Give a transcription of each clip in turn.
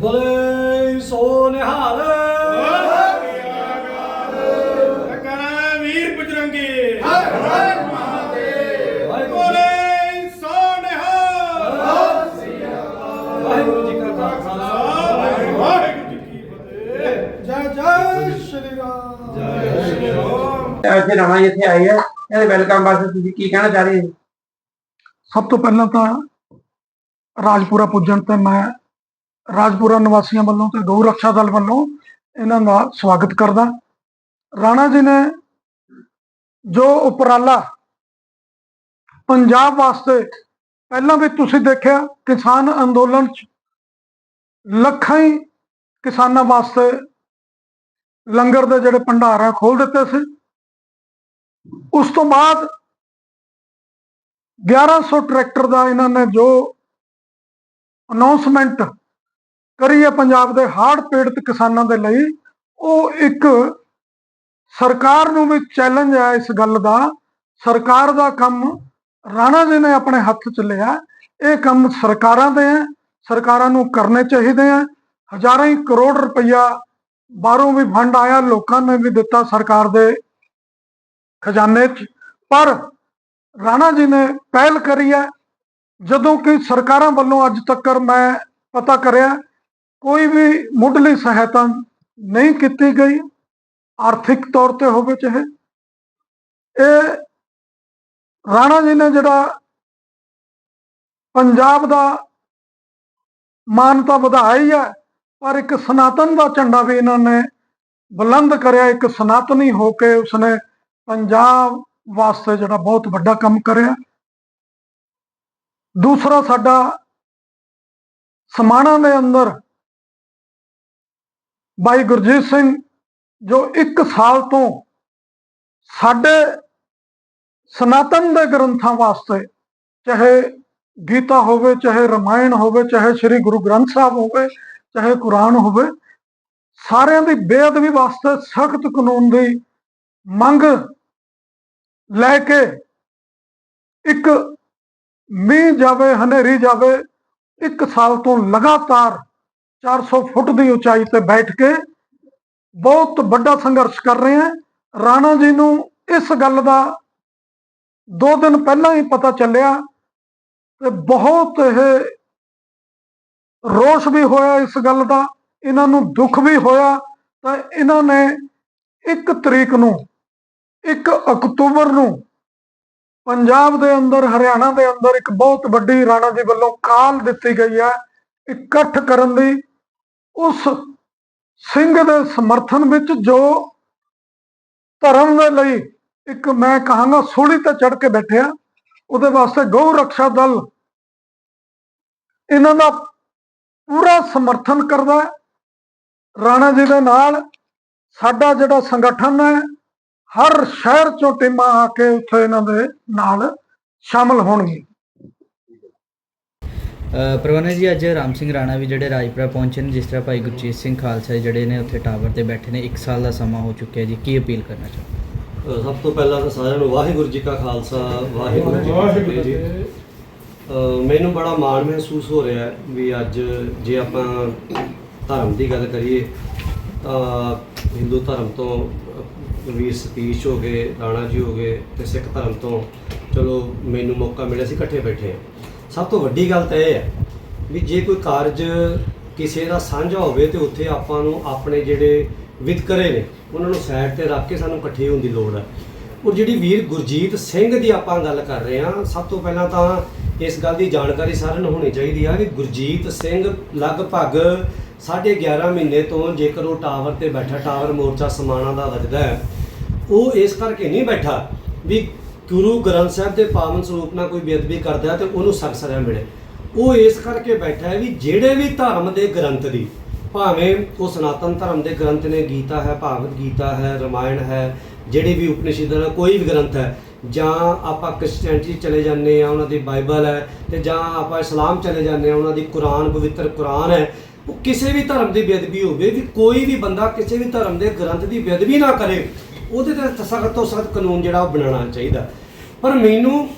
ਬੋਲੇ ਸੋ ਨਿਹਾਲ। ਕਰਾਂ ਵੀਰ ਬਜਰੰਗੀ। ਵਾਹਿਗੁਰੂ ਬੋਲੇ ਸੋ ਨਿਹਾਲ। ਵਾਹਿਗੁਰੂ ਜੀ ਕਾ ਖਾਲਸਾ। ਵਾਹਿਗੁਰੂ ਜੀ ਕੀ ਫਤਿਹ। ਜੈ ਜੈ ਸ਼੍ਰੀ ਰਾਮ। ਜੈ ਸ਼੍ਰੀ ਰਾਮ। ਇੱਥੇ ਨਵਾਂ ਹੀ ਇੱਥੇ ਆਈ ਹੈ ਇਹਦੇ ਵੈਲਕਮ ਵਾਸਤੇ ਤੁਸੀਂ ਕੀ ਕਹਿਣਾ ਚਾਹ ਰਹੇ ਸਭ ਤੋਂ ਪਹਿਲਾਂ ਤਾਂ ਰਾਜਪੁਰਾ ਪੁੱਜਣ ਤੇ ਮੈਂ ਰਾਜਪੁਰਾ ਨਿਵਾਸੀਆਂ ਵੱਲੋਂ ਤੇ ਗਊ ਰੱਖਿਆ ਦਲ ਵੱਲੋਂ ਇਹਨਾਂ ਦਾ ਸਵਾਗਤ ਕਰਦਾ। ਰਾਣਾ ਜੀ ਨੇ ਜੋ ਉਪਰਾਲਾ ਪੰਜਾਬ ਵਾਸਤੇ ਪਹਿਲਾਂ ਵੀ ਤੁਸੀਂ ਦੇਖਿਆ, ਕਿਸਾਨ ਅੰਦੋਲਨ ਚ ਲੱਖਾਂ ਹੀ ਕਿਸਾਨਾਂ ਵਾਸਤੇ ਲੰਗਰ ਦੇ ਜਿਹੜੇ ਭੰਡਾਰ ਆ ਖੋਲ ਦਿੱਤੇ ਸੀ। ਉਸ ਤੋਂ ਬਾਅਦ 1100 ਟਰੈਕਟਰ ਦਾ ਇਹਨਾਂ ਨੇ ਜੋ ਅਨਾਉਂਸਮੈਂਟ ਕਰੀ ਹੈ ਪੰਜਾਬ ਦੇ ਹਾਰਡ ਪੀੜਤ ਕਿਸਾਨਾਂ ਦੇ ਲਈ, ਉਹ ਇੱਕ ਸਰਕਾਰ ਨੂੰ ਵੀ ਚੈਲੰਜ ਹੈ ਇਸ ਗੱਲ ਦਾ। ਸਰਕਾਰ ਦਾ ਕੰਮ ਰਾਣਾ ਜੀ ਨੇ ਆਪਣੇ ਹੱਥ ਚ ਲਿਆ। ਇਹ ਕੰਮ ਸਰਕਾਰਾਂ ਦੇ ਹੈ, ਸਰਕਾਰਾਂ ਨੂੰ ਕਰਨੇ ਚਾਹੀਦੇ ਆ ਹਜ਼ਾਰਾਂ ਹੀ ਕਰੋੜ ਰੁਪਈਆ ਬਾਹਰੋਂ ਵੀ ਫੰਡ ਆਇਆ, ਲੋਕਾਂ ਨੇ ਵੀ ਦਿੱਤਾ ਸਰਕਾਰ ਦੇ ਖਜ਼ਾਨੇ 'ਚ। ਪਰ ਰਾਣਾ ਜੀ ਨੇ ਪਹਿਲ ਕਰੀ ਹੈ, ਜਦੋਂ ਕਿ ਸਰਕਾਰਾਂ ਵੱਲੋਂ ਅੱਜ ਤੱਕ ਮੈਂ ਪਤਾ ਕਰਿਆ ਕੋਈ ਵੀ ਮੁੱਢਲੀ ਸਹਾਇਤਾ ਨਹੀਂ ਕੀਤੀ ਗਈ, ਆਰਥਿਕ ਤੌਰ ਤੇ ਹੋਵੇ ਚਾਹੇ, ਇਹ ਰਾਣਾ ਜੀ ਨੇ ਜਿਹੜਾ ਪੰਜਾਬ ਦਾ ਮਾਨਤਾ ਵਧਾਈ ਹੈ, ਪਰ ਇੱਕ ਸਨਾਤਨ ਦਾ ਝੰਡਾ ਵੀ ਇਹਨਾਂ ਨੇ ਬੁਲੰਦ ਕਰਿਆ, ਇੱਕ ਸਨਾਤਨੀ ਹੋ ਕੇ ਉਸਨੇ ਪੰਜਾਬ ਵਾਸਤੇ ਜਿਹੜਾ ਬਹੁਤ ਵੱਡਾ ਕੰਮ ਕਰਿਆ। ਦੂਸਰਾ ਸਾਡਾ ਸਮਾਣਾ ਦੇ ਅੰਦਰ ਬਾਈ ਗੁਰਜੀਤ ਸਿੰਘ, ਜੋ 1 ਸਾਲ ਤੋਂ ਸਾਡੇ ਸਨਾਤਨ ਦੇ ਗ੍ਰੰਥਾਂ ਵਾਸਤੇ ਚਾਹੇ ਗੀਤਾ ਹੋਵੇ, ਚਾਹੇ ਰਮਾਇਣ ਹੋਵੇ, ਚਾਹੇ ਸ੍ਰੀ ਗੁਰੂ ਗ੍ਰੰਥ ਸਾਹਿਬ ਹੋਵੇ, ਚਾਹੇ ਕੁਰਾਨ ਹੋਵੇ, ਸਾਰਿਆਂ ਦੀ ਬੇਅਦਬੀ ਵਾਸਤੇ ਸਖਤ ਕਾਨੂੰਨ ਦੀ ਮੰਗ ਲੈ ਕੇ ਇੱਕ ਮੀਂਹ ਜਾਵੇ, ਹਨੇਰੀ ਜਾਵੇ, ਇੱਕ ਸਾਲ ਤੋਂ ਲਗਾਤਾਰ 400 ਫੁੱਟ ਦੀ ਉਚਾਈ ਤੇ ਬੈਠ ਕੇ ਬਹੁਤ ਵੱਡਾ ਸੰਘਰਸ਼ ਕਰ ਰਹੇ ਹੈ। ਰਾਣਾ ਜੀ ਨੂੰ ਇਸ ਗੱਲ ਦਾ ਦੋ ਦਿਨ ਪਹਿਲਾਂ ਹੀ ਪਤਾ ਚੱਲਿਆ ਤੇ ਬਹੁਤ ਇਹ ਰੋਸ਼ ਵੀ ਹੋਇਆ ਇਸ ਗੱਲ ਦਾ, ਇਹਨਾਂ ਨੂੰ ਦੁੱਖ ਵੀ ਹੋਇਆ। ਤਾਂ ਇਹਨਾਂ ਨੇ ਇੱਕ ਤਰੀਕ ਨੂੰ 1 ਅਕਤੂਬਰ ਨੂੰ ਪੰਜਾਬ ਦੇ ਅੰਦਰ, ਹਰਿਆਣਾ ਦੇ ਅੰਦਰ ਇੱਕ ਬਹੁਤ ਵੱਡੀ ਰਾਣਾ ਜੀ ਵੱਲੋਂ ਕਾਲ ਦਿੱਤੀ ਗਈ ਹੈ ਇਕੱਠ ਕਰਨ ਦੀ। ਉਸ ਸਿੰਘ ਦੇ ਸਮਰਥਨ ਵਿੱਚ ਜੋ ਧਰਮ ਦੇ ਲਈ ਇੱਕ ਮੈਂ ਕਹਾਂਗਾ ਸੂਲੀ ਤੇ ਚੜ ਕੇ ਬੈਠਿਆ ਉਹਦੇ ਵਾਸਤੇ ਗਊ ਰੱਖਿਆ ਦਲ ਇਹਨਾਂ ਦਾ ਪੂਰਾ ਸਮਰਥਨ ਕਰਦਾ ਰਾਣਾ ਜੀ ਦੇ ਨਾਲ ਸਾਡਾ ਜਿਹੜਾ ਸੰਗਠਨ ਹੈ, ਹਰ ਸ਼ਹਿਰ ਚੋਂ ਟੀਮਾਂ ਆ ਕੇ ਉੱਥੇ ਇਹਨਾਂ ਦੇ ਨਾਲ ਸ਼ਾਮਲ ਹੋਣਗੀਆਂ। ਪ੍ਰਵਾਨਾ ਜੀ ਅੱਜ ਰਾਮ ਸਿੰਘ ਰਾਣਾ ਵੀ ਜਿਹੜੇ ਰਾਜਪੁਰਾ ਪਹੁੰਚੇ ਨੇ ਜਿਸ ਤਰ੍ਹਾਂ ਭਾਈ ਗੁਰਜੀਤ ਸਿੰਘ ਖਾਲਸਾ ਜਿਹੜੇ ਨੇ ਉੱਥੇ ਟਾਵਰ ਤੇ ਬੈਠੇ ਨੇ 1 ਸਾਲ ਦਾ ਸਮਾਂ ਹੋ ਚੁੱਕਿਆ ਜੀ ਕੀ ਅਪੀਲ ਕਰਨਾ ਚਾਹੁੰਦੇ ਸਭ ਤੋਂ ਪਹਿਲਾਂ ਤਾਂ ਸਾਰਿਆਂ ਨੂੰ ਵਾਹਿਗੁਰੂ ਜੀ ਕਾ ਖਾਲਸਾ ਵਾਹਿਗੁਰੂ ਜੀ ਕੀ ਫਤਿਹ ਜੀ। ਮੈਨੂੰ ਬੜਾ ਮਾਣ ਮਹਿਸੂਸ ਹੋ ਰਿਹਾ ਹੈ ਵੀ ਅੱਜ ਜੇ ਆਪਾਂ ਧਰਮ ਦੀ ਗੱਲ ਕਰੀਏ ਤਾਂ ਹਿੰਦੂ ਧਰਮ ਤੋਂ ਵੀਰ ਸਤੀਸ਼ ਹੋ ਗਏ ਰਾਣਾ ਜੀ ਹੋ ਗਏ ਤੇ ਸਿੱਖ ਧਰਮ ਤੋਂ ਚਲੋ ਮੈਨੂੰ ਮੌਕਾ ਮਿਲਿਆ ਸੀ ਇਕੱਠੇ ਬੈਠੇ ਹਾਂ। ਸਭ ਤੋਂ ਵੱਡੀ ਗੱਲ ਤਾਂ ਇਹ ਹੈ ਵੀ ਜੇ ਕੋਈ ਕਾਰਜ ਕਿਸੇ ਦਾ ਸਾਂਝਾ ਹੋਵੇ ਤੇ ਉੱਥੇ ਆਪਾਂ ਨੂੰ ਆਪਣੇ ਜਿਹੜੇ ਵਿਤਕਰੇ ਨੇ, ਉਹਨਾਂ ਨੂੰ ਸਾਈਡ ਤੇ ਰੱਖ ਕੇ ਸਾਨੂੰ ਇਕੱਠੇ ਹੋਣ ਦੀ ਲੋੜ ਹੈ। ਔਰ ਜਿਹੜੀ ਵੀਰ ਗੁਰਜੀਤ ਸਿੰਘ ਦੀ ਆਪਾਂ ਗੱਲ ਕਰ ਰਹੇ ਹਾਂ, ਸਭ ਤੋਂ ਪਹਿਲਾਂ ਤਾਂ ਇਸ ਗੱਲ ਦੀ ਜਾਣਕਾਰੀ ਸਾਰਿਆਂ ਨੂੰ ਹੋਣੀ ਚਾਹੀਦੀ ਆ ਕਿ ਗੁਰਜੀਤ ਸਿੰਘ ਲਗਭਗ ਸਾਢੇ 11 ਮਹੀਨੇ ਤੋਂ ਜੇਕਰ ਉਹ ਟਾਵਰ ਤੇ ਬੈਠਾ, ਟਾਵਰ ਮੋਰਚਾ ਸਮਾਣਾ ਦਾ ਵੱਜਦਾ ਹੈ, ਉਹ ਇਸ ਕਰਕੇ ਨਹੀਂ ਬੈਠਾ ਵੀ ਗੁਰੂ ਗ੍ਰੰਥ ਸਾਹਿਬ ਦੇ ਪਾਵਨ ਸਰੂਪ ਨਾਲ ਕੋਈ ਬੇਅਦਬੀ ਕਰਦਾ ਹੈ ਤੇ ਉਹਨੂੰ ਸਖਤ ਸਜ਼ਾ ਮਿਲੇ। ਉਹ ਇਸ ਕਰਕੇ ਬੈਠਾ ਹੈ ਵੀ ਜਿਹੜੇ ਵੀ ਧਰਮ ਦੇ ਗ੍ਰੰਥ ਦੀ, ਭਾਵੇਂ ਉਹ ਸਨਾਤਨ ਧਰਮ ਦੇ ਗ੍ਰੰਥ ਨੇ ਗੀਤਾ ਹੈ, ਭਾਗਵਤ ਗੀਤਾ ਹੈ, ਰਮਾਇਣ ਹੈ, ਜਿਹੜੇ ਵੀ ਉਪਨਿਸ਼ਦਾਂ ਦਾ ਕੋਈ ਵੀ ਗ੍ਰੰਥ ਹੈ, ਜਾਂ ਆਪਾਂ ਕ੍ਰਿਸਚੀਅਨਟੀ ਚਲੇ ਜਾਂਦੇ ਆ ਉਹਨਾਂ ਦੀ ਬਾਈਬਲ ਹੈ, ਤੇ ਜਾਂ ਆਪਾਂ ਇਸਲਾਮ ਚਲੇ ਜਾਂਦੇ ਆ ਉਹਨਾਂ ਦੀ ਕੁਰਾਨ, ਪਵਿੱਤਰ ਕੁਰਾਨ ਹੈ, ਉਹ ਕਿਸੇ ਵੀ ਧਰਮ ਦੀ ਬੇਅਦਬੀ ਹੋਵੇ ਵੀ ਕੋਈ ਵੀ ਬੰਦਾ ਕਿਸੇ ਵੀ ਧਰਮ ਦੇ ਗ੍ਰੰਥ ਦੀ ਬੇਅਦਬੀ ਨਾ ਕਰੇ ਉਹਦੇ ਤੇ ਸਖਤ ਤੋਂ ਸਖਤ ਕਾਨੂੰਨ ਜਿਹੜਾ ਉਹ ਬਣਾਉਣਾ ਚਾਹੀਦਾ। ਪਰ ਮੈਨੂੰ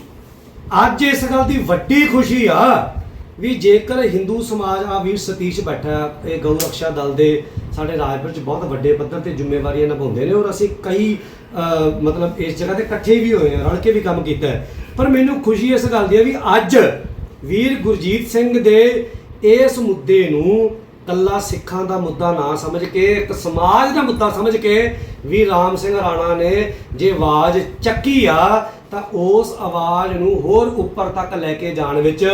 ਅੱਜ ਇਸ ਗੱਲ ਦੀ ਵੱਡੀ ਖੁਸ਼ੀ ਆ ਵੀ ਜੇਕਰ ਹਿੰਦੂ ਸਮਾਜ ਆ ਵੀਰ ਸਤੀਸ਼ ਬੈਠਾ ਇਹ ਗਊ ਰਕਸ਼ਾ ਦਲ ਦੇ ਸਾਡੇ ਰਾਜਪੁਰ ਚ ਬਹੁਤ ਵੱਡੇ ਪੱਧਰ ਤੇ ਜ਼ਿੰਮੇਵਾਰੀਆਂ ਨਿਭਾਉਂਦੇ ਨੇ ਔਰ ਅਸੀਂ ਕਈ ਮਤਲਬ ਇਸ ਜਗ੍ਹਾ ਤੇ ਇਕੱਠੇ ਵੀ ਹੋਏ ਆ ਰਲ ਕੇ ਵੀ ਕੰਮ ਕੀਤਾ ਪਰ ਮੈਨੂੰ ਖੁਸ਼ੀ ਇਸ ਗੱਲ ਦੀ ਆ ਵੀ ਅੱਜ ਵੀਰ ਗੁਰਜੀਤ ਸਿੰਘ ਦੇ ਇਸ ਮੁੱਦੇ ਨੂੰ ਕੱਲਾ ਸਿੱਖਾਂ ਦਾ ਮੁੱਦਾ ਨਾ ਸਮਝ ਕੇ, ਇੱਕ ਸਮਾਜ ਦਾ ਮੁੱਦਾ ਸਮਝ ਕੇ ਵੀ ਰਾਮ ਸਿੰਘ ਰਾਣਾ ਨੇ ਜੇ ਆਵਾਜ਼ ਚੱਕੀ ਆ, ਤਾਂ ਉਸ ਆਵਾਜ਼ ਨੂੰ ਹੋਰ ਉੱਪਰ ਤੱਕ ਲੈ ਕੇ ਜਾਣ ਵਿੱਚ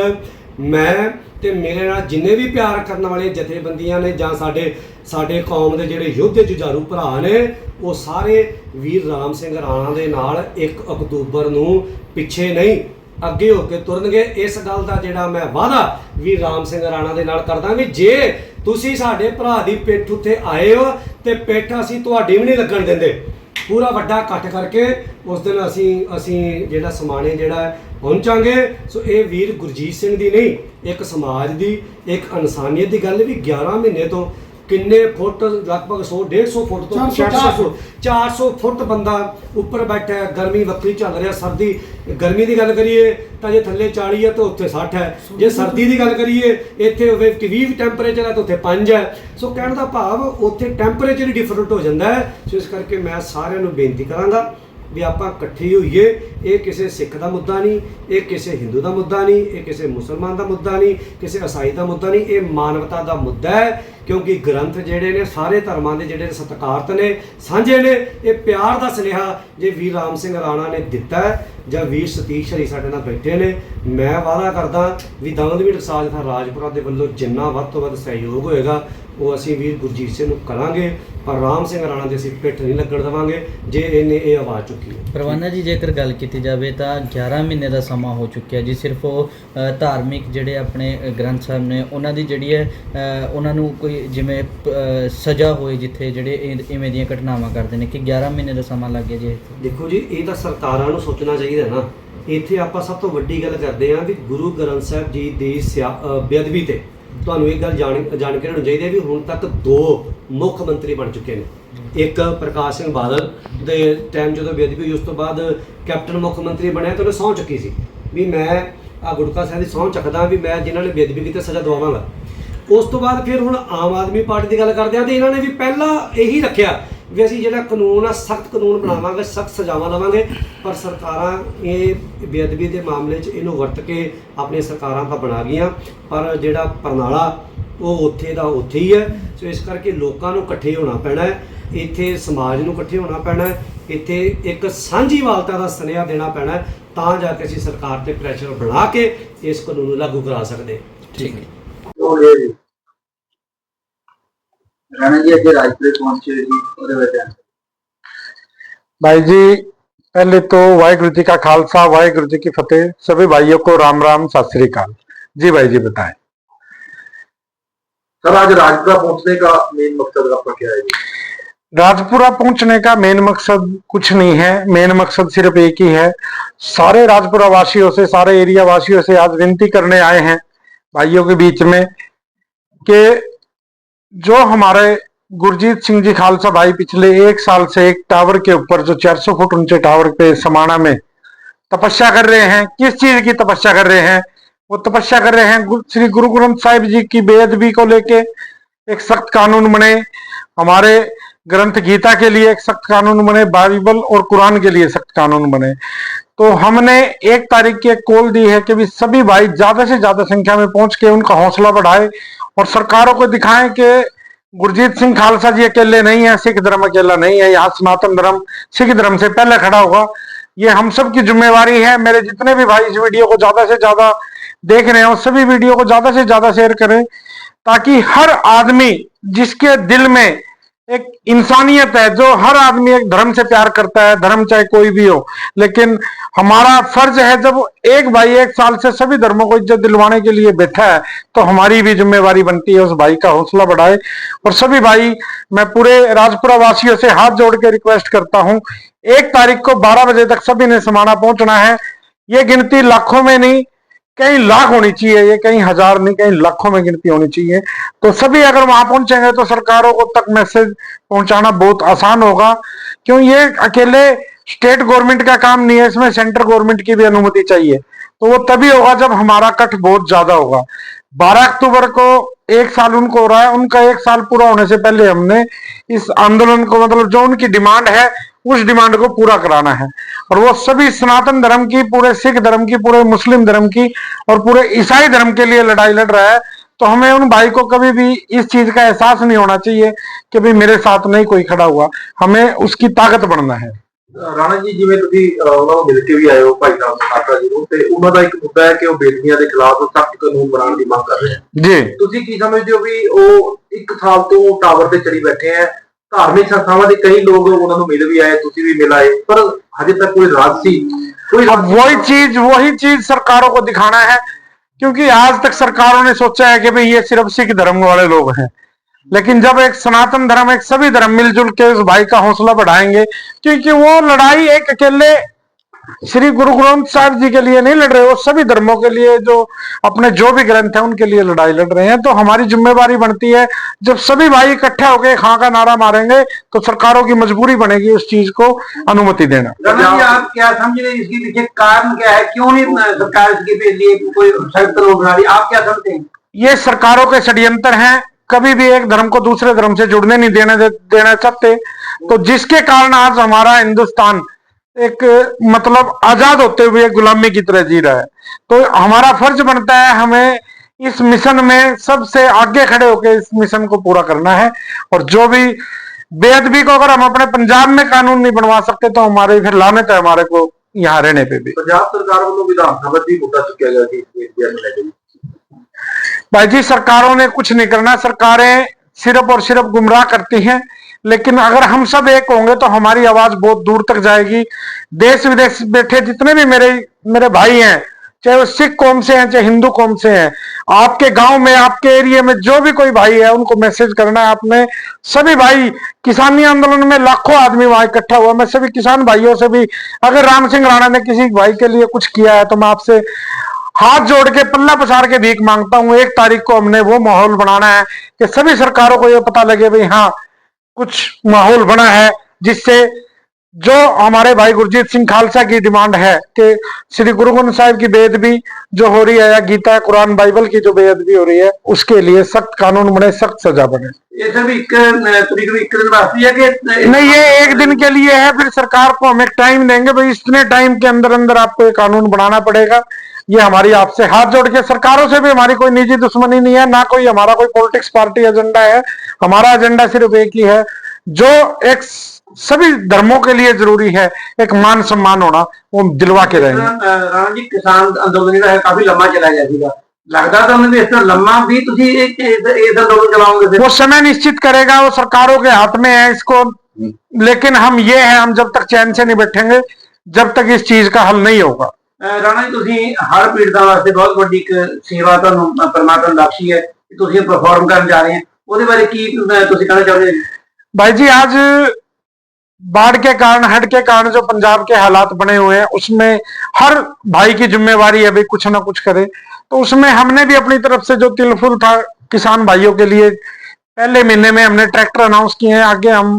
ਮੈਂ ਤੇ ਮੇਰੇ ਨਾਲ ਜਿੰਨੇ ਵੀ ਪਿਆਰ ਕਰਨ ਵਾਲੇ ਜਥੇਬੰਦੀਆਂ ਨੇ ਜਾਂ ਸਾਡੇ ਸਾਡੇ ਕੌਮ ਦੇ ਜਿਹੜੇ ਯੋਧੇ ਜੁਝਾਰੂ ਭਰਾ ਨੇ, ਉਹ ਸਾਰੇ ਵੀਰ ਰਾਮ ਸਿੰਘ ਰਾਣਾ ਦੇ ਨਾਲ 1 ਅਕਤੂਬਰ ਨੂੰ ਪਿੱਛੇ ਨਹੀਂ ਅੱਗੇ ਹੋ ਕੇ ਤੁਰਨਗੇ। ਇਸ ਗੱਲ ਦਾ ਜਿਹੜਾ ਮੈਂ ਵਾਅਦਾ ਵੀ ਰਾਮ ਸਿੰਘ ਰਾਣਾ ਦੇ ਨਾਲ ਕਰਦਾ ਵੀ ਜੇ ਤੁਸੀਂ ਸਾਡੇ ਭਰਾ ਦੀ ਪਿੱਠ ਉੱਤੇ ਆਏ ਹੋ ਤੇ ਪਿੱਠ ਅਸੀਂ ਤੁਹਾਡੀ ਵੀ ਨਹੀਂ ਲੱਗਣ ਦਿੰਦੇ। ਪੂਰਾ ਵੱਡਾ ਇਕੱਠ ਕਰਕੇ ਉਸ ਦਿਨ ਅਸੀਂ ਅਸੀਂ ਜਿਹੜਾ ਸਮਾਣੇ ਜਿਹੜਾ ਪਹੁੰਚਾਂਗੇ। ਸੋ ਇਹ ਵੀਰ ਗੁਰਜੀਤ ਸਿੰਘ ਦੀ ਨਹੀਂ, ਇੱਕ ਸਮਾਜ ਦੀ, ਇੱਕ ਇਨਸਾਨੀਅਤ ਦੀ ਗੱਲ ਵੀ 11 ਮਹੀਨੇ ਤੋਂ ਕਿੰਨੇ ਫੁੱਟ ਲਗਭਗ 100 150 ਫੁੱਟ ਤੋਂ 400 400 ਫੁੱਟ ਬੰਦਾ ਉੱਪਰ ਬੈਠਾ ਹੈ ਗਰਮੀ ਵੱਖਰੀ ਚੱਲ ਰਿਹਾ ਸਰਦੀ ਗਰਮੀ ਦੀ ਗੱਲ ਕਰੀਏ ਤਾਂ ਜੇ ਥੱਲੇ 40 ਹੈ ਤਾਂ ਉੱਥੇ 60 ਹੈ। ਜੇ ਸਰਦੀ ਦੀ ਗੱਲ ਕਰੀਏ ਇੱਥੇ ਹੋਵੇ ਕਿ 20 ਟੈਂਪਰੇਚਰ ਹੈ ਤਾਂ ਉੱਥੇ 5 ਹੈ। ਸੋ ਕਹਿਣ ਦਾ ਭਾਵ ਉੱਥੇ ਟੈਂਪਰੇਚਰ ਹੀ ਡਿਫਰੈਂਟ ਹੋ ਜਾਂਦਾ ਹੈ। ਸੋ ਇਸ ਕਰਕੇ ਮੈਂ ਸਾਰਿਆਂ ਨੂੰ ਬੇਨਤੀ ਕਰਾਂਗਾ ਵੀ ਆਪਾਂ ਇਕੱਠੇ ਹੋਈਏ। ਇਹ ਕਿਸੇ ਸਿੱਖ ਦਾ ਮੁੱਦਾ ਨਹੀਂ ਇਹ ਕਿਸੇ ਹਿੰਦੂ ਦਾ ਮੁੱਦਾ ਨਹੀਂ ਇਹ ਕਿਸੇ ਮੁਸਲਮਾਨ ਦਾ ਮੁੱਦਾ ਨਹੀਂ ਕਿਸੇ ਈਸਾਈ ਦਾ ਮੁੱਦਾ ਨਹੀਂ ਇਹ ਮਾਨਵਤਾ ਦਾ ਮੁੱਦਾ ਹੈ। ਕਿਉਂਕਿ ਗ੍ਰੰਥ ਜਿਹੜੇ ਨੇ, ਸਾਰੇ ਧਰਮਾਂ ਦੇ ਜਿਹੜੇ ਸਤਿਕਾਰਤ ਨੇ, ਸਾਂਝੇ ਨੇ। ਇਹ ਪਿਆਰ ਦਾ ਸੁਨੇਹਾ ਜੇ ਵੀਰ ਰਾਮ ਸਿੰਘ ਰਾਣਾ ਨੇ ਦਿੱਤਾ ਜਾਂ ਵੀਰ ਸਤੀਸ਼ ਹਰੀ ਸਾਡੇ ਨਾਲ ਬੈਠੇ ਨੇ, ਮੈਂ ਵਾਅਦਾ ਕਰਦਾ ਵੀ ਦਮਦਮੀ ਟਕਸਾਲ ਥਾਂ ਰਾਜਪੁਰਾ ਦੇ ਵੱਲੋਂ ਜਿੰਨਾ ਵੱਧ ਤੋਂ ਵੱਧ ਸਹਿਯੋਗ ਹੋਏਗਾ, ਉਹ ਅਸੀਂ ਵੀਰ ਗੁਰਜੀਤ ਸਿੰਘ ਨੂੰ ਕਰਾਂਗੇ, ਪਰ ਰਾਮ ਸਿੰਘ ਰਾਣਾ ਦੇ ਅਸੀਂ ਪਿੱਠ ਨਹੀਂ ਲੱਗਣ ਦੇਵਾਂਗੇ, ਜੇ ਇਹਨੇ ਇਹ ਆਵਾਜ਼ ਚੁੱਕੀ ਹੈ। ਪਰਵਾਨਾ ਜੀ, ਜੇਕਰ ਗੱਲ ਕੀਤੀ ਜਾਵੇ ਤਾਂ 11 ਮਹੀਨੇ ਦਾ ਸਮਾਂ ਹੋ ਚੁੱਕਿਆ ਜੀ। ਸਿਰਫ ਉਹ ਧਾਰਮਿਕ ਜਿਹੜੇ ਆਪਣੇ ਗ੍ਰੰਥ ਸਾਹਿਬ ਨੇ, ਉਹਨਾਂ ਦੀ ਜਿਹੜੀ ਹੈ ਉਹਨਾਂ ਨੂੰ ਕੋਈ ਜਿਵੇਂ ਅ, ਸਜ਼ਾ ਹੋਏ ਜਿੱਥੇ ਜਿਹੜੇ ਇਹ- ਇਵੇਂ ਦੀਆਂ ਘਟਨਾਵਾਂ ਕਰਦੇ ਨੇ ਕਿ 11 ਮਹੀਨੇ ਦਾ ਸਮਾਂ ਲੱਗ ਗਿਆ ਜੀ ਦੇਖੋ ਜੀ ਇਹ ਤਾਂ ਸਰਕਾਰਾਂ ਨੂੰ ਸੋਚਣਾ ਚਾਹੀਦਾ ਨਾ। ਇੱਥੇ ਆਪਾਂ ਸਭ ਤੋਂ ਵੱਡੀ ਗੱਲ ਕਰਦੇ ਹਾਂ ਵੀ ਗੁਰੂ ਗ੍ਰੰਥ ਸਾਹਿਬ ਜੀ ਦੀ ਸਿਆ- ਅ, ਬੇਅਦਬੀ ਤੇ। ਤੁਹਾਨੂੰ ਇਹ ਗੱਲ ਜਾਣ ਕੇ ਹੋਣੀ ਚਾਹੀਦੀ ਹੈ ਵੀ ਹੁਣ ਤੱਕ ਦੋ ਮੁੱਖ ਮੰਤਰੀ ਬਣ ਚੁੱਕੇ ਨੇ। ਇੱਕ ਪ੍ਰਕਾਸ਼ ਸਿੰਘ ਬਾਦਲ ਦੇ ਟਾਈਮ ਜਦੋਂ ਬੇਅਦਬੀ ਹੋਈ ਉਸ ਤੋਂ ਬਾਅਦ ਕੈਪਟਨ ਮੁੱਖ ਮੰਤਰੀ ਬਣਿਆ ਤੇ ਉਹਨੇ ਸਹੁੰ ਚੁੱਕੀ ਸੀ। ਵੀ ਮੈਂ ਆ ਗੁਟਕਾ ਸਾਹਿਬ ਦੀ ਸਹੁੰ ਚੱਕਦਾ ਵੀ ਮੈਂ ਜਿਨ੍ਹਾਂ ਨੇ ਬੇਅਦਬੀ ਕੀਤੀ ਸਜ਼ਾ ਦਵਾਵਾਂਗਾ। ਉਸ ਤੋਂ ਬਾਅਦ ਫਿਰ ਹੁਣ ਆਮ ਆਦਮੀ ਪਾਰਟੀ ਦੀ ਗੱਲ ਕਰਦੇ ਆ ਤੇ ਇਹਨਾਂ ਨੇ ਵੀ ਪਹਿਲਾਂ ਇਹੀ ਰੱਖਿਆ ਵੀ ਅਸੀਂ ਜਿਹੜਾ ਕਾਨੂੰਨ ਆ, ਸਖਤ ਕਾਨੂੰਨ ਬਣਾਵਾਂਗੇ, ਸਖਤ ਸਜ਼ਾਵਾਂ ਲਵਾਂਗੇ ਪਰ ਸਰਕਾਰਾਂ ਇਹ ਬੇਅਦਬੀ ਦੇ ਮਾਮਲੇ 'ਚ ਇਹਨੂੰ ਵਰਤ ਕੇ ਆਪਣੀਆਂ ਸਰਕਾਰਾਂ ਤਾਂ ਬਣਾ ਗਈਆਂ। ਪਰ ਜਿਹੜਾ ਪ੍ਰਣਾਲਾ ਉਹ ਉੱਥੇ ਦਾ ਉੱਥੇ ਹੀ ਹੈ। ਸੋ ਇਸ ਕਰਕੇ ਲੋਕਾਂ ਨੂੰ ਇਕੱਠੇ ਹੋਣਾ ਪੈਣਾ ਹੈ। ਇੱਥੇ ਸਮਾਜ ਨੂੰ ਇਕੱਠੇ ਹੋਣਾ ਪੈਣਾ ਹੈ। ਇੱਥੇ ਇੱਕ ਸਾਂਝੀ ਵਾਲਤਾ ਦਾ ਸੁਨੇਹਾ ਦੇਣਾ ਪੈਣਾ ਤਾਂ ਜਾ ਕੇ ਅਸੀਂ ਸਰਕਾਰ ਤੇ ਪ੍ਰੈਸ਼ਰ ਬਣਾ ਕੇ ਇਸ ਕਾਨੂੰਨ ਨੂੰ ਲਾਗੂ ਕਰਾ ਸਕਦੇ ਠੀਕ ਹੈ। ਹੋ ਗਿਆ ਜੀ ਰਾਣਾ ਜੀ ਅੱਜ ਰਾਜਪੁਰੇ ਪਹੁੰਚੇ ਜੀ ਉਹਦੇ ਵਿੱਚ भाई जी पहले तो वाहिगुरु जी का खालसा वाहिगुरु जी की फतेह सभी भाइयों को राम राम सत श्री अकाल जी भाई जी बताएं सर आज राजपुरा पहुंचने का मेन मकसद आपका क्या है जी राजपुरा पहुंचने का मेन मकसद कुछ नहीं है मेन मकसद सिर्फ एक ही है सारे राजपुरा वासियों से सारे एरिया वासियों से आज विनती करने आए हैं भाइयों के बीच में कि जो हमारे गुरजीत सिंह जी खालसा भाई पिछले एक साल से एक टावर के ऊपर, जो 400 फुट ऊँचे टावर पे समाना में तपस्या कर रहे हैं, किस चीज़ की तपस्या कर रहे हैं? वो तपस्या कर रहे हैं श्री गुरु ग्रंथ साहिब जी की बेअदबी को लेके एक सख्त कानून बने हमारे ग्रंथ गीता के लिए, एक सख्त कानून बने, बाइबल और कुरान के लिए सख्त कानून बने। तो हमने एक तारीख की एक कॉल दी है कि भी सभी भाई ज़्यादा से ज़्यादा संख्या में पहुँच के उनका हौसला बढ़ाए और सरकारों को दिखाएँ कि गुरजीत सिंह खालसा जी अकेले नहीं है, सिख धर्म अकेला नहीं है, यहाँ सनातन धर्म, सिख धर्म से पहले खड़ा होगा। ये हम सब की जिम्मेवारी है। मेरे जितने भी भाई इस वीडियो को ज़्यादा से ज़्यादा देख रहे हो सभी वीडियो को ज़्यादा से ज़्यादा शेयर करें ताकि हर आदमी जिसके दिल में एक इंसानियत है जो हर आदमी एक धर्म से प्यार करता है, धर्म चाहे कोई भी हो। लेकिन हमारा फ़र्ज़ है जब एक भाई एक साल से सभी धर्मों को इज़्ज़त दिलवाने के लिए बैठा है तो हमारी भी जिम्मेवारी बनती है उस भाई का हौसला बढ़ाए। और सभी भाई, मैं पूरे राजपुरा वासियों से हाथ जोड़ के रिक्वेस्ट करता हूँ, एक तारीख को 12 बजे तक सभी ने समाना पहुँचना है। ये गिनती लाखों में नहीं कई लाख होनी चाहिए, ये कहीं हज़ार नहीं, कहीं लाखों में गिनती होनी चाहिए। तो सभी अगर वहाँ पहुँचेंगे तो सरकारों को तक मैसेज पहुंचाना बहुत आसान होगा। क्यों? ये अकेले स्टेट गवर्नमेंट का काम नहीं है, इसमें सेंट्रल गवर्नमेंट की भी अनुमति चाहिए। तो वो तभी होगा जब हमारा कट बहुत ज़्यादा होगा। बारह अक्टूबर को एक साल उनको हो रहा है, उनका एक साल पूरा होने से पहले हमने इस आंदोलन को मतलब जो उनकी डिमांड है, उस डिमांड को पूरा कराना है। और वो सभी सनातन धर्म की पूरे सिख धर्म की पूरे मुस्लिम धर्म की और पूरे ईसाई धर्म के लिए लड़ाई लड़ रहा है तो हमें उन भाई को कभी भी इस चीज का एहसास नहीं होना चाहिए कि भाई मेरे साथ नहीं कोई खड़ा हुआ हमें उसकी ताकत बढ़ना है ਰਾਣਾ ਜੀ ਜਿਵੇਂ ਤੁਸੀਂ ਅਹ, ਉਹਨਾਂ ਨੂੰ ਮਿਲ ਕੇ ਵੀ ਆਏ ਹੋ ਭਾਈ ਸਾਹਿਬ ਸਾਕਾ ਜੀ ਨੂੰ ਤੇ ਉਹਨਾਂ ਦਾ ਇੱਕ ਮੁੱਦਾ ਹੈ ਕਿ ਉਹ ਬੇਟੀਆਂ ਦੇ ਖਿਲਾਫ ਸਖਤ ਕਾਨੂੰਨ ਬਣਾਉਣ ਦੀ ਮੰਗ ਕਰ ਰਹੇ ਹਨ जी ਤੁਸੀਂ ਕੀ ਸਮਝਦੇ ਹੋ ਵੀ ਉਹ ਇੱਕ ਸਾਲ ਤੋਂ ਟਾਵਰ ਤੇ ਚੜੀ ਬੈਠੇ ਹੈ ਧਾਰਮਿਕ ਸੰਸਥਾਵਾਂ ਦੇ ਕਈ ਲੋਕ ਉਹਨਾਂ ਨੂੰ ਮਿਲ ਵੀ ਆਏ ਤੁਸੀਂ ਵੀ ਮਿਲ ਆਏ ਪਰ भाजपा कोई राजसी कोई अब वही चीज़ वही चीज़ सरकारों को दिखाना है क्योंकि आज तक सरकारों ने सोचा है कि भाई ये सिर्फ़ सिख धर्म वाले लोग हैं। लेकिन जब एक सनातन धर्म एक सभी धर्म मिलजुल के उस भाई का हौसला बढ़ाएँगे क्योंकि वो लड़ाई एक अकेले श्री गुरु ग्रंथ साहब जी के लिए नहीं लड़ रहे वो सभी धर्मों के लिए जो अपने जो भी ग्रंथ है उनके लिए लड़ाई लड़ रहे हैं। तो हमारी जिम्मेवारी बनती है जब सभी भाई इकट्ठे होकर खां का नारा मारेंगे तो सरकारों की मजबूरी बनेगी उस चीज़ को अनुमति देना। आप क्या समझ रहे हैं इसके पीछे कारण क्या है? क्यों नहीं सरकार इसके लिए कोई बना रही? आप क्या समझते हैं? ये सरकारों के षड्यंत्र हैं कभी भी एक धर्म को दूसरे धर्म से जुड़ने नहीं देने दे, देना चाहते। तो जिसके कारण आज हमारा हिंदुस्तान एक मतलब आज़ाद होते हुए गुलामी की तरह जी रहा है। तो हमारा फ़र्ज़ बनता है हमें इस मिशन में सबसे आगे खड़े होकर इस मिशन को पूरा करना है। और जो भी बेअदबी को अगर हम अपने पंजाब में कानून नहीं बनवा सकते तो हमारे फिर लाने है हमारे को यहाँ रहने पे भी। पंजाब सरकार को विधानसभा उठा भाई जी सरकारों ने कुछ नहीं करना सरकारें सिर्फ़ और सिर्फ़ गुमराह करती हैं। लेकिन अगर हम सब एक होंगे तो हमारी आवाज़ बहुत दूर तक जाएगी। देश विदेश बैठे जितने भी मेरे मेरे भाई हैं, चाहे वो सिख कौम से हैं, चाहे हिंदू कौम से हैं, आपके गाँव में, आपके एरिया में जो भी कोई भाई है, उनको मैसेज करना है। आपने सभी भाई किसानी आंदोलन में लाखों आदमी वहाँ इकट्ठा हुआ। मैं सभी किसान भाइयों से भी, अगर राम सिंह राणा ने किसी भाई के लिए कुछ किया है तो मैं आपसे हाथ जोड़ के, पल्ला पसार के भीख माँगता हूँ। एक तारीख को हमने वो माहौल बनाना है कि सभी सरकारों को ये पता लगे भाई हाँ कुछ माहौल बना है जिससे जो हमारे भाई गुरजीत सिंह खालसा की डिमांड है कि श्री गुरु ग्रंथ साहिब की बेअदबी जो हो रही है या गीता कुरान बाइबल की जो बेअदबी हो रही है उसके लिए सख्त कानून बने सख्त सजा बने ये सब एक अ, तरीक भी एक दिन वास्ते है कि अ, नहीं ये एक दिन के लिए है फिर सरकार को हम एक टाइम देंगे भाई इतने टाइम के अंदर अंदर आपको ये कानून बनाना पड़ेगा ये हमारी आपसे हाथ जोड़ के सरकारों से भी हमारी कोई निजी दुश्मनी नहीं है ना कोई हमारा कोई पॉलिटिक्स पार्टी एजेंडा है हमारा एजेंडा सिर्फ एक ही है जो एक सभी धर्मों के लिए जरूरी है एक मान सम्मान होना वो दिलवा के रहेंगे ਅ, ਰਾਣਾ ਜੀ ਕਿਸਾਨ ਅੰਦੋਲਨ ਜਿਹੜਾ ਹੈ ਕਾਫੀ ਲੰਮਾ ਚਲਾ ਗਿਆ ਸੀਗਾ ਲੱਗਦਾ ਤੁਹਾਨੂੰ ਵੀ ਇਸ ਤਰ੍ਹਾਂ ਲੰਮਾ ਵੀ ਤੁਸੀਂ ਇਹ ਇਹ ਇਹ ਅੰਦੋਲਨ ਚਲਾਓਗੇ ਫਿਰ वो समय निश्चित करेगा वो सरकारों के हाथ में है इसको लेकिन हम ये है हम जब तक चैन से नहीं बैठेंगे जब तक इस चीज का हल नहीं होगा ਅਹ ਰਾਣਾ ਜੀ ਤੁਸੀਂ ਹਰ ਪੀੜਤਾਂ ਵਾਸਤੇ ਬਹੁਤ ਵੱਡੀ ਇੱਕ ਸੇਵਾ ਤੁਹਾਨੂੰ ਅਹ ਪਰਮਾਤਮਾ ਨੇ ਬਖਸ਼ੀ ਹੈ ਕਿ ਤੁਸੀਂ ਪਰਫਾਰਮ ਕਰਨ ਜਾ ਰਹੇ ਹੋ ਉਹਦੇ ਬਾਰੇ ਕੀ ਅਹ ਤੁਸੀਂ ਕਹਿਣਾ ਚਾਹੁੰਦੇ ਹੋ भाई जी आज बाढ़ के कारण हट के कारण जो पंजाब के हालात बने हुए हैं उसमें हर भाई की जिम्मेवारी है भाई कुछ ना कुछ करे तो उसमें हमने भी अपनी तरफ से जो तिलफुल था किसान भाइयों के लिए पहले महीने में हमने ट्रैक्टर अनाउंस किए हैं आगे हम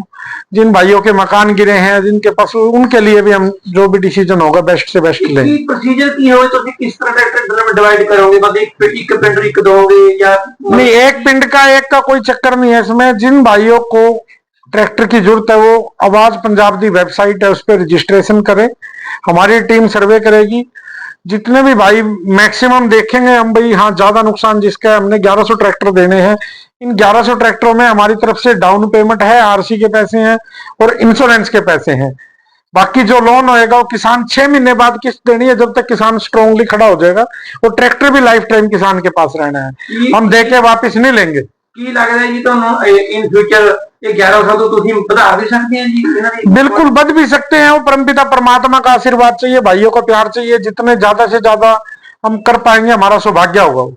जिन भाइयों के मकान गिरे हैं जिनके पशु उनके लिए भी हम जो भी डिसीज़न होगा बेस्ट से बेस्ट लेंगे। प्रोसीजर की हो तो किस तरह में डिवाइड करोगे? मतलब एक पिंड एक दोगे या नहीं एक पिंड का एक का कोई चक्कर नहीं है इसमें। जिन भाइयों को ट्रैक्टर की ज़रूरत है वो आवाज़ पंजाब की वेबसाइट है उस पर रजिस्ट्रेशन करे। हमारी टीम सर्वे करेगी। जितने भी भाई मैक्सिमम देखेंगे हम भाई हाँ ज़्यादा नुकसान जिसका हमने 1100 ट्रैक्टर देने हैं। इन 1100 ट्रैक्टरों में हमारी तरफ से डाउन पेमेंट है आरसी के पैसे हैं और इंश्योरेंस के पैसे हैं बाकी जो लोन होएगा वो किसान छह महीने बाद किस्त देनी है जब तक किसान स्ट्रांगली खड़ा हो जाएगा वो ट्रैक्टर भी लाइफ टाइम किसान के पास रहना है हम दे के वापस नहीं लेंगे ਕੀ ਲੱਗਦਾ ਜੀ ਤੁਹਾਨੂੰ ਇਨ ਫਿਊਚਰ ਇਹ 1100 ਤੋਂ ਤੁਸੀਂ ਵਧਾ ਵੀ ਸਕਦੇ ਆ ਜੀ ਇਹਨਾਂ ਦੀ बिल्कुल बच भी सकते हैं वो परमपिता परमात्मा का आशीर्वाद चाहिए भाइयों का प्यार चाहिए जितने ज्यादा से ज्यादा हम कर पाएंगे हमारा सौभाग्य होगा वो